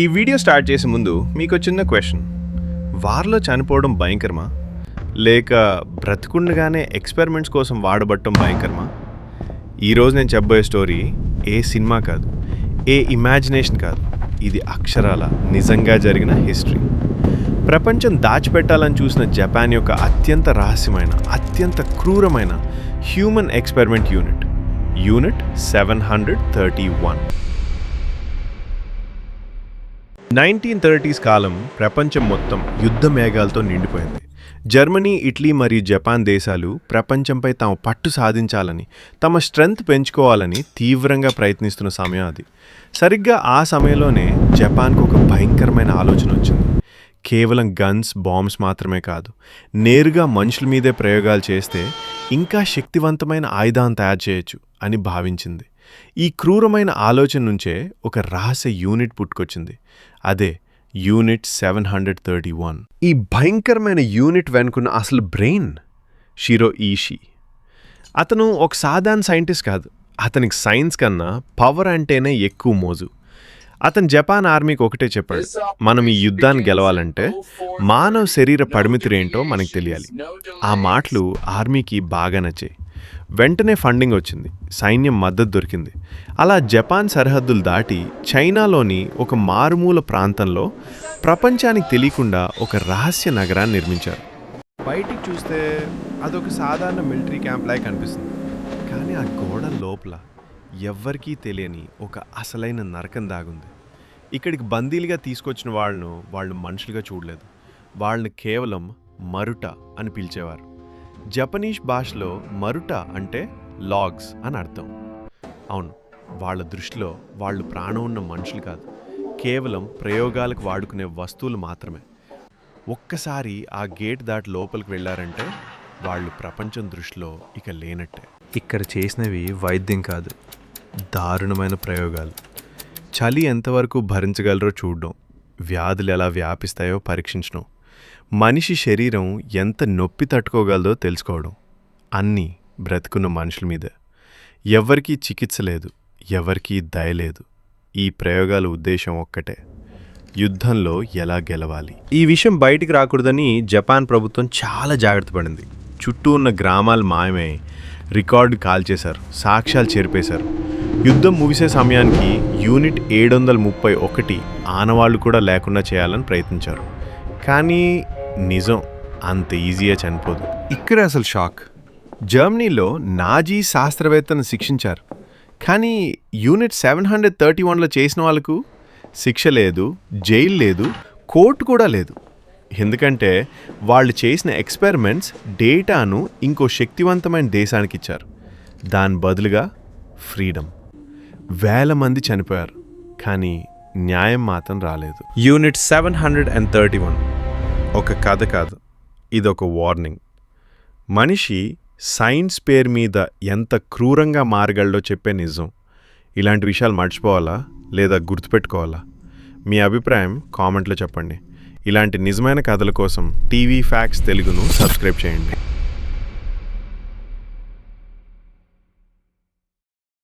ఈ video start చేసే ముందు మీకు చిన్న క్వశ్చన్ వారిలో చనిపోవడం భయంకరమా? లేక బ్రతికుండగానే ఎక్స్పెరిమెంట్స్ కోసం వాడబట్టడం భయంకరమా? ఈరోజు నేను చెప్పబోయే స్టోరీ ఏ సినిమా కాదు ఏ ఇమాజినేషన్ కాదు. ఇది అక్షరాల నిజంగా జరిగిన హిస్టరీ ప్రపంచం దాచిపెట్టాలని చూసిన జపాన్ యొక్క అత్యంత రహస్యమైన అత్యంత క్రూరమైన human experiment unit unit seven hundred thirty one nineteen thirties కాలం ప్రపంచం మొత్తం యుద్ధ మేఘాలతో నిండిపోయింది. జర్మనీ ఇటలీ మరియు జపాన్ దేశాలు ప్రపంచంపై తాము పట్టు సాధించాలని తమ స్ట్రెంగ్త్ పెంచుకోవాలని తీవ్రంగా ప్రయత్నిస్తున్న సమయం అది. సరిగ్గా ఆ సమయంలోనే జపాన్కు ఒక భయంకరమైన ఆలోచన వచ్చింది. కేవలం గన్స్ బాంబ్స్ మాత్రమే కాదు నేరుగా మనుషుల మీదే ప్రయోగాలు చేస్తే ఇంకా శక్తివంతమైన ఆయుధాన్ని తయారు చేయొచ్చు అని భావించింది. ఈ క్రూరమైన ఆలోచన నుంచే ఒక రహస్య యూనిట్ పుట్టుకొచ్చింది. అదే unit seven hundred thirty one. ఈ భయంకరమైన యూనిట్ వెనుకున్న అసలు బ్రెయిన్ షిరో ఈషి. అతను ఒక సాధారణ సైంటిస్ట్ కాదు. అతనికి సైన్స్ కన్నా పవర్ అంటేనే ఎక్కువ మోజు. అతను జపాన్ ఆర్మీకి ఒకటే చెప్పాడు. మనం ఈ యుద్ధాన్ని గెలవాలంటే మానవ శరీర పరిమితులేంటో మనకు తెలియాలి. ఆ మాటలు ఆర్మీకి బాగా నచ్చాయి. వెంటనే ఫండింగ్ వచ్చింది. సైన్యం మద్దతు దొరికింది. అలా జపాన్ సరిహద్దులు దాటి చైనాలోని ఒక మారుమూల ప్రాంతంలో ప్రపంచానికి తెలియకుండా ఒక రహస్య నగరాన్ని నిర్మించారు. బయటికి చూస్తే అదొక సాధారణ మిలిటరీ క్యాంప్ లాగా కనిపిస్తుంది. కానీ ఆ గోడ లోపల ఎవ్వరికీ తెలియని ఒక అసలైన నరకం దాగుంది. ఇక్కడికి బందీలుగా తీసుకొచ్చిన వాళ్ళను వాళ్ళు మనుషులుగా చూడలేదు. వాళ్ళని కేవలం మరుట అని పిలిచేవారు. జపనీస్ భాషలో మరుట అంటే లాగ్స్ అని అర్థం. అవును వాళ్ళ దృష్టిలో వాళ్ళు ప్రాణం ఉన్న మనుషులు కాదు. కేవలం ప్రయోగాలకు వాడుకునే వస్తువులు మాత్రమే. ఒక్కసారి ఆ గేట్ దాటి లోపలికి వెళ్ళారంటే వాళ్ళు ప్రపంచం దృష్టిలో ఇక లేనట్టే. ఇక్కడ చేసినవి వైద్యం కాదు దారుణమైన ప్రయోగాలు. చలి ఎంతవరకు భరించగలరో చూడడం. వ్యాధులు ఎలా వ్యాపిస్తాయో పరీక్షించడం. మనిషి శరీరం ఎంత నొప్పి తట్టుకోగలదో తెలుసుకోవడం. అన్నీ బ్రతుకున్న మనుషుల మీద. ఎవరికీ చికిత్స లేదు ఎవరికీ దయ లేదు. ఈ ప్రయోగాల ఉద్దేశం ఒక్కటే. యుద్ధంలో ఎలా గెలవాలి? ఈ విషయం బయటికి రాకూడదని జపాన్ ప్రభుత్వం చాలా జాగ్రత్త పడింది. చుట్టూ ఉన్న గ్రామాలు మాయమే రికార్డు కాల్చేశారు సాక్ష్యాలు చేరిపేశారు. యుద్ధం ముగిసే సమయానికి యూనిట్ ఏడు వందల ముప్పై ఒకటి ఆనవాళ్ళు కూడా లేకుండా చేయాలని ప్రయత్నించారు. కానీ నిజం అంత ఈజీగా చనిపోదు. ఇక్కడ అసలు షాక్. జర్మనీలో నాజీ శాస్త్రవేత్తను శిక్షించారు. కానీ యూనిట్ సెవెన్ హండ్రెడ్ థర్టీ వన్లో చేసిన వాళ్ళకు శిక్ష లేదు జైలు లేదు కోర్టు కూడా లేదు. ఎందుకంటే వాళ్ళు చేసిన ఎక్స్పెరిమెంట్స్ డేటాను ఇంకో శక్తివంతమైన దేశానికి ఇచ్చారు. దాని బదులుగా ఫ్రీడమ్. వేల మంది చనిపోయారు. కానీ న్యాయం మాత్రం రాలేదు. Unit seven hundred and thirty one ఒక కథ కాదు ఇదొక వార్నింగ్ మనిషి సైన్స్ పేరు మీద ఎంత క్రూరంగా మారగలడో చెప్పే నిజం. ఇలాంటి విషయాలు మర్చిపోవాలా లేదా గుర్తుపెట్టుకోవాలా? మీ అభిప్రాయం కామెంట్లో చెప్పండి. ఇలాంటి నిజమైన కథల కోసం టీవీ ఫ్యాక్స్ తెలుగును సబ్స్క్రైబ్ చేయండి.